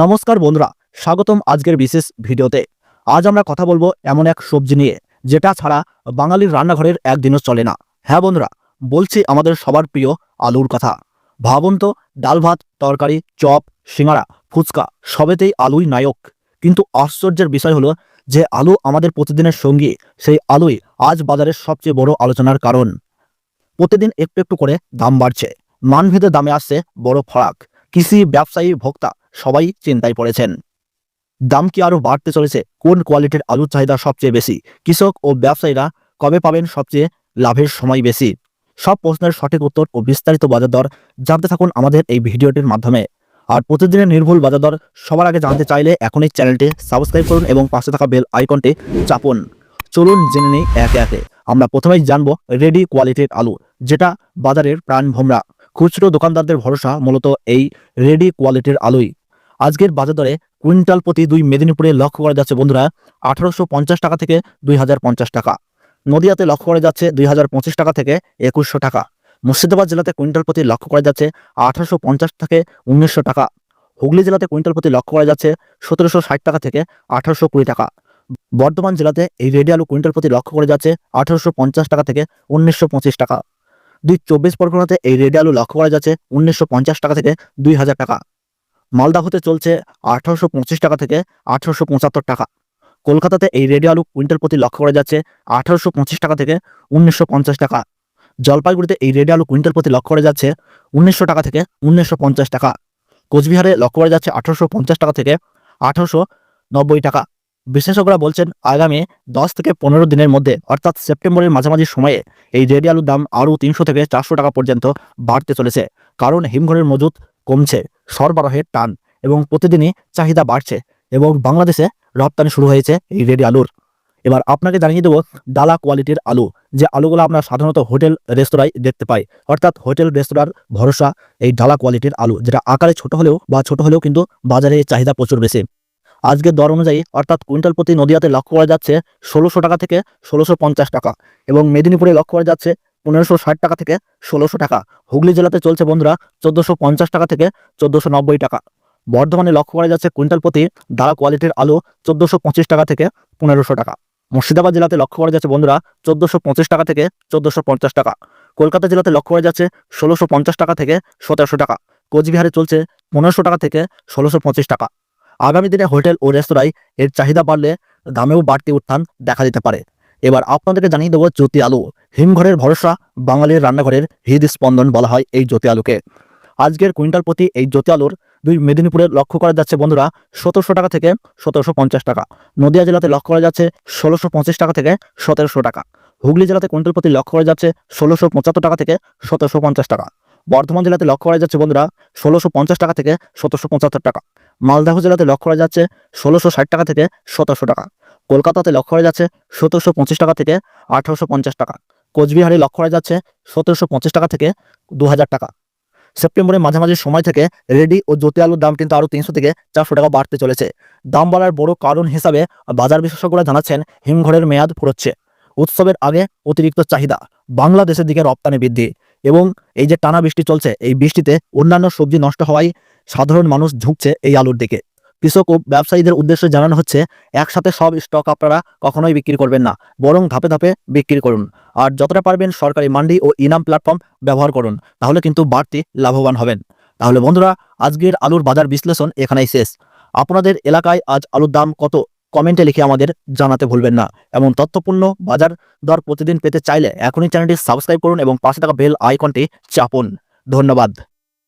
নমস্কার বন্ধুরা, স্বাগতম আজকের বিশেষ ভিডিওতে। আজ আমরা কথা বলব এমন এক সবজি নিয়ে, যেটা ছাড়া বাঙালির রান্নাঘরের একদিনও চলে না। হ্যাঁ বন্ধুরা, বলছি আমাদের সবার প্রিয় আলুর কথা। ভাবুন তো, ডাল ভাত, তরকারি, চপ সিঙ্গারা ফুচকা, সবেতেই আলুই নায়ক। কিন্তু আশ্চর্যের বিষয় হলো যে আলু আমাদের প্রতিদিনের সঙ্গী, সেই আলুই আজ বাজারের সবচেয়ে বড় আলোচনার কারণ। প্রতিদিন একটু একটু করে দাম বাড়ছে। মানভেদে দামে আসছে বড় ফারাক। কৃষি, ব্যবসায়ী, ভোক্তা সবাই চিন্তায় পড়েছেন। দাম কি আরও বাড়তে চলেছে? কোন কোয়ালিটির আলুর চাহিদা সবচেয়ে বেশি? কৃষক ও ব্যবসায়ীরা কবে পাবেন সবচেয়ে লাভের সময় বেশি? সব প্রশ্নের সঠিক উত্তর ও বিস্তারিত বাজার দর জানতে থাকুন আমাদের এই ভিডিওটির মাধ্যমে। আর প্রতিদিনের নির্ভুল বাজার দর সবার আগে জানতে চাইলে এখনই চ্যানেলটি সাবস্ক্রাইব করুন এবং পাশে থাকা বেল আইকনটি চাপুন। চলুন জেনে নিই একে একে। আমরা প্রথমেই জানব রেডি কোয়ালিটির আলু, যেটা বাজারের প্রাণ ভোমরা খুচরো দোকানদারদের ভরসা মূলত এই রেডি কোয়ালিটির আলুই। আজকের বাজার দরে কুইন্টাল প্রতি দুই মেদিনীপুরে লক্ষ্য করা যাচ্ছে বন্ধুরা, আঠারোশো পঞ্চাশ টাকা থেকে দুই হাজার পঞ্চাশ টাকা। নদিয়াতে লক্ষ্য করা যাচ্ছে দুই হাজার পঁচিশ টাকা থেকে একুশশো টাকা। মুর্শিদাবাদ জেলাতে কুইন্টাল প্রতি লক্ষ্য করা যাচ্ছে আঠারোশো পঞ্চাশ থেকে উনিশশো টাকা। হুগলি জেলাতে কুইন্টাল প্রতি লক্ষ্য করা যাচ্ছে সতেরোশো ষাট টাকা থেকে আঠারোশো কুড়ি টাকা। বর্ধমান জেলাতে এই রেডি আলু কুইন্টাল প্রতি লক্ষ্য করা যাচ্ছে আঠারোশো পঞ্চাশ টাকা থেকে উনিশশো পঁচিশ টাকা। দুই চব্বিশ পরগনাতে এই রেডি আলু লক্ষ্য করা যাচ্ছে উনিশশো পঞ্চাশ টাকা থেকে দুই হাজার টাকা। মালদাহতে চলছে আঠারোশো পঁচিশ টাকা থেকে আঠারোশো পঁচাত্তর টাকা। কলকাতাতে এই রেডিও আলু কুইন্টাল প্রতি লক্ষ্য করা যাচ্ছে আঠারোশো পঁচিশ টাকা থেকে উনিশশো পঞ্চাশ টাকা। জলপাইগুড়িতে এই রেডি আলু কুইন্টাল প্রতি লক্ষ্য করা যাচ্ছে উনিশশো টাকা থেকে উনিশশো পঞ্চাশ টাকা। কোচবিহারে লক্ষ্য করা যাচ্ছে আঠারোশো পঞ্চাশ টাকা থেকে আঠারোশো নব্বই টাকা। বিশেষজ্ঞরা বলছেন আগামী দশ থেকে পনেরো দিনের মধ্যে, অর্থাৎ সেপ্টেম্বরের মাঝামাঝি সময়ে, এই রেডি আলুর দাম আরও তিনশো থেকে চারশো টাকা পর্যন্ত বাড়তে চলেছে। কারণ হিমঘরের মজুত কমছে। সরবরাহের টান এবং প্রতিদিনই চাহিদা বাড়ছে এবং বাংলাদেশে রপ্তানি শুরু হয়েছে এই রেডি আলুর। এবার আপনাকে জানিয়ে দেবো ডালা কোয়ালিটির আলু, যে আলুগুলো আমরা সাধারণত হোটেল, রেস্তোরাঁয় দেখতে পাই। অর্থাৎ হোটেল, রেস্তোরাঁর ভরসা এই ডালা কোয়ালিটির আলু, যেটা আকারে ছোট হলেও বা ছোট হলেও কিন্তু বাজারে চাহিদা প্রচুর বেশি। আজকের দর অনুযায়ী অর্থাৎ কুইন্টাল প্রতি নদিয়াতে লক্ষ্য করা যাচ্ছে ষোলোশো টাকা থেকে ষোলোশো টাকা এবং মেদিনীপুরে লক্ষ্য করা যাচ্ছে পনেরোশো ষাট টাকা থেকে ষোলোশো টাকা। হুগলি জেলাতে চলছে বন্ধুরা চোদ্দোশো পঞ্চাশ টাকা থেকে চোদ্দোশো নব্বই টাকা। বর্ধমানে লক্ষ্য করা যাচ্ছে কুইন্টাল প্রতি দাঁড়া কোয়ালিটির আলু চোদ্দোশো পঁচিশ টাকা থেকে পনেরোশো টাকা। মুর্শিদাবাদ জেলাতে লক্ষ্য করা যাচ্ছে বন্ধুরা চোদ্দোশো পঁচিশ টাকা থেকে চোদ্দোশো পঞ্চাশ টাকা। কলকাতা জেলাতে লক্ষ্য করা যাচ্ছে ষোলোশো পঞ্চাশ টাকা থেকে সতেরোশো টাকা। কোচবিহারে চলছে পনেরোশো টাকা থেকে ষোলোশো পঁচিশ টাকা। আগামী দিনে হোটেল ও রেস্তোরাঁয় এর চাহিদা বাড়লে দামেও বাড়তি উত্থান দেখা দিতে পারে। এবার আপনাদেরকে জানিয়ে দেবো জ্যোতি আলু। হিমঘরের ভরসা, বাঙালির রান্নাঘরের হৃদস্পন্দন বলা হয় এই জ্যোতি আলুকে। আজকের কুইন্টাল প্রতি এই জ্যোতি আলুর দুই মেদিনীপুরে লক্ষ্য করা যাচ্ছে বন্ধুরা, সতেরোশো টাকা থেকে সতেরোশো পঞ্চাশ টাকা। নদিয়া জেলাতে লক্ষ্য করা যাচ্ছে ষোলোশো পঁচিশ টাকা থেকে সতেরোশো টাকা। হুগলি জেলাতে কুইন্টাল প্রতি লক্ষ্য করা যাচ্ছে ষোলোশো পঁচাত্তর টাকা থেকে সতেরোশো পঞ্চাশ টাকা। বর্ধমান জেলাতে লক্ষ্য করা যাচ্ছে বন্ধুরা, ষোলোশো পঞ্চাশ টাকা থেকে সতেরোশো পঁচাত্তর টাকা। মালদাহ জেলাতে লক্ষ্য করা যাচ্ছে ষোলোশো ষাট টাকা থেকে সতেরোশো টাকা। কলকাতাতে লক্ষ্য করা যাচ্ছে সতেরোশো পঁচিশ টাকা থেকে আঠারোশো পঞ্চাশ টাকা। কোচবিহারে লক্ষ্য করা যাচ্ছে সতেরোশো পঁচিশ টাকা থেকে দু হাজার টাকা। সেপ্টেম্বরের মাঝামাঝি সময় থেকে রেডি ও জ্যোতি আলুর দাম কিন্তু আরও তিনশো থেকে চারশো টাকা বাড়তে চলেছে। দাম বাড়ার বড় কারণ হিসাবে বাজার বিশেষজ্ঞরা জানাচ্ছেন, হিমঘরের মেয়াদ ফুরোচ্ছে। উৎসবের আগে অতিরিক্ত চাহিদা, বাংলাদেশের দিকে রপ্তানি বৃদ্ধি এবং এই যে টানা বৃষ্টি চলছে, এই বৃষ্টিতে অন্যান্য সবজি নষ্ট হওয়ায় সাধারণ মানুষ ঝুঁকছে এই আলুর দিকে। কৃষক ও ব্যবসায়ীদের উদ্দেশ্যে জানানো হচ্ছে, একসাথে সব স্টক আপনারা কখনোই বিক্রি করবেন না, বরং ধাপে ধাপে বিক্রি করুন। আর যতটা পারবেন সরকারি মান্ডি ও ইনাম প্ল্যাটফর্ম ব্যবহার করুন, তাহলে কিন্তু বাড়তি লাভবান হবেন। তাহলে বন্ধুরা, আজকের আলুর বাজার বিশ্লেষণ এখানেই শেষ। আপনাদের এলাকায় আজ আলুর দাম কত, কমেন্টে লিখে আমাদের জানাতে ভুলবেন না। এমন তথ্যপূর্ণ বাজার দর প্রতিদিন পেতে চাইলে এখনই চ্যানেলটি সাবস্ক্রাইব করুন এবং পাশে থাকা বেল আইকনটি চাপুন। ধন্যবাদ।